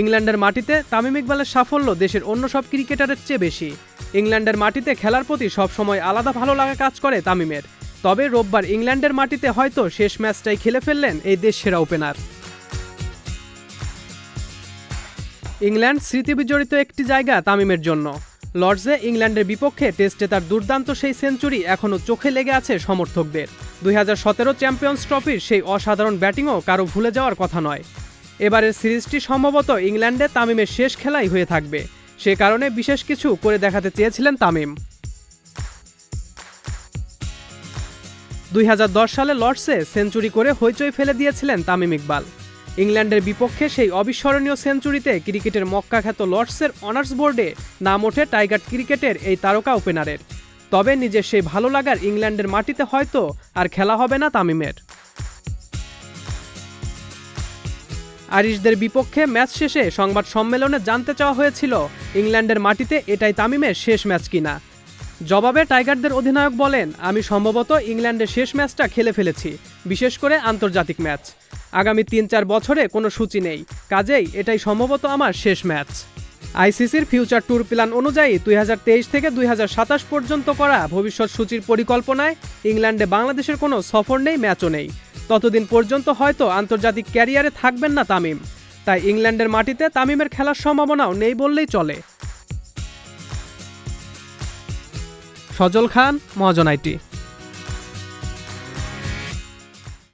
ইংল্যান্ডের মাটিতে তামিম ইকবালের সাফল্য দেশের অন্য সব ক্রিকেটারের চেয়ে বেশি। ইংল্যান্ডের মাটিতে খেলার প্রতি সবসময় আলাদা ভালো লাগা কাজ করে তামিমের। তবে রোববার ইংল্যান্ডের মাটিতে হয়তো শেষ ম্যাচটাই খেলে ফেললেন এই দেশ সেরা ওপেনার। ইংল্যান্ড স্মৃতিবিজড়িত একটি জায়গা তামিমের জন্য। লর্ডসে ইংল্যান্ডের বিপক্ষে টেস্টে তার দুর্দান্ত সেই সেঞ্চুরি এখনও চোখে লেগে আছে সমর্থকদের। দুই হাজার সতেরো চ্যাম্পিয়ন্স ট্রফির সেই অসাধারণ ব্যাটিংও কারও ভুলে যাওয়ার কথা নয়। এবারের সিরিজটি সম্ভবত ইংল্যান্ডে তামিমের শেষ খেলাই হয়ে থাকবে। সে কারণে বিশেষ কিছু করে দেখাতে চেয়েছিলেন তামিম। দুই হাজার দশ সালে লর্ডসে সেঞ্চুরি করে হইচই ফেলে দিয়েছিলেন তামিম ইকবাল। ইংল্যান্ডের বিপক্ষে সেই অবিস্মরণীয় সেঞ্চুরিতে ক্রিকেটের মক্কা খ্যাত লর্ডসের অনার্স বোর্ডে নাম ওঠে টাইগার ক্রিকেটের এই তারকা ওপেনারের। তবে নিজের সেই ভালো লাগার ইংল্যান্ডের মাটিতে হয়তো আর খেলা হবে না তামিমের। আরিশদের বিপক্ষে ম্যাচ শেষে সংবাদ সম্মেলনে জানতে চাওয়া হয়েছিল, ইংল্যান্ডের মাটিতে এটাই তামিমের শেষ ম্যাচ কিনা। জবাবে টাইগারদের অধিনায়ক বলেন, আমি সম্ভবত ইংল্যান্ডের শেষ ম্যাচটা খেলে ফেলেছি, বিশেষ করে আন্তর্জাতিক ম্যাচ। আগামী তিন চার বছরে কোনো সূচি নেই, কাজেই এটাই সম্ভবত আমার শেষ ম্যাচ। আইসিসির ফিউচার ট্যুর প্ল্যান অনুযায়ী দুই হাজার তেইশ থেকে দুই হাজার সাতাশ পর্যন্ত করা ভবিষ্যৎ সূচির পরিকল্পনায় ইংল্যান্ডে বাংলাদেশের কোনো সফর নেই, ম্যাচও নেই। ততদিন পর্যন্ত হয়তো আন্তর্জাতিক ক্যারিয়ারে থাকবেন না তামিম। তাই ইংল্যান্ডের মাটিতে তামিমের খেলার সম্ভাবনাও নেই বললেই চলে। সজল খান, মহাজন আইটি।